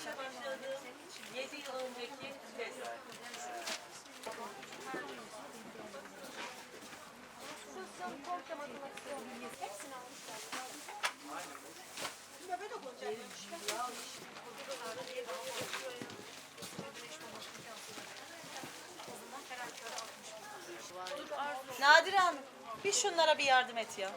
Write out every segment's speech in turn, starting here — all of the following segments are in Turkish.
İşe başladığım 7 yıl önceki test. Nadire Hanım bir şunlara bir yardım et ya.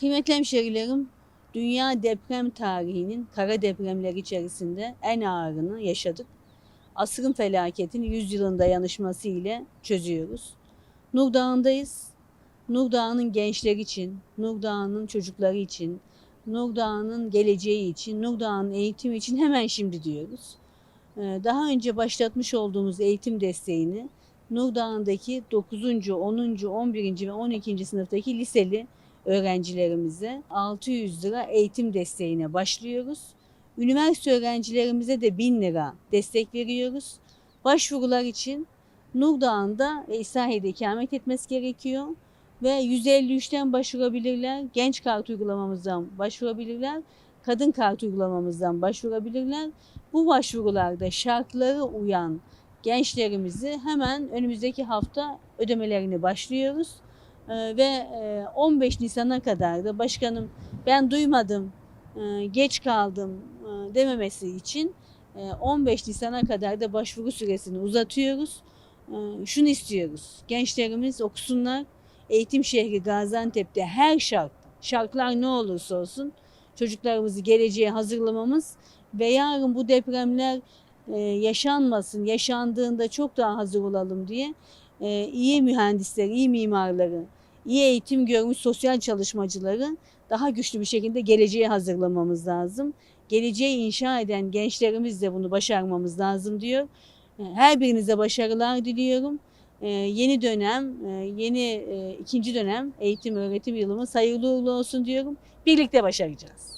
Kıymetli hemşerilerim, dünya deprem tarihinin kara depremler içerisinde en ağırını yaşadık. Asrın felaketini 100 yılın dayanışması ile çözüyoruz. Nur Dağı'ndayız. Nur Dağı'nın gençleri için, Nur Dağı'nın çocukları için, Nur Dağı'nın geleceği için, Nur Dağı'nın eğitimi için hemen şimdi diyoruz. Ee, Daha önce başlatmış olduğumuz eğitim desteğini Nur Dağı'ndaki 9., 10., 11. ve 12. sınıftaki liseli öğrencilerimize 600 lira eğitim desteğine başlıyoruz. Üniversite öğrencilerimize de 1000 lira destek veriyoruz. Başvurular için Nur Dağı'nda ve İslahiye'de ikamet etmesi gerekiyor. Ve 153'ten başvurabilirler. Genç kart uygulamamızdan başvurabilirler. Kadın kart uygulamamızdan başvurabilirler. Bu başvurularda şartlara uyan gençlerimizi hemen önümüzdeki hafta ödemelerini başlıyoruz. Ee, ve e, 15 Nisan'a kadar da başkanım ben duymadım, e, geç kaldım e, dememesi için e, 15 Nisan'a kadar da başvuru süresini uzatıyoruz. E, Şunu istiyoruz, gençlerimiz okusunlar. Eğitim şehri Gaziantep'te her şart, şartlar ne olursa olsun çocuklarımızı geleceğe hazırlamamız ve yarın bu depremler e, yaşanmasın, yaşandığında çok daha hazır olalım diye e, iyi mühendisleri, iyi mimarları, iyi eğitim görmüş sosyal çalışmacıları daha güçlü bir şekilde geleceğe hazırlamamız lazım. Geleceği inşa eden gençlerimiz de bunu başarmamız lazım diyor. E, Her birinize başarılar diliyorum. E, Yeni dönem, e, yeni ikinci dönem eğitim öğretim yılımız hayırlı uğurlu olsun diyorum. Birlikte başaracağız.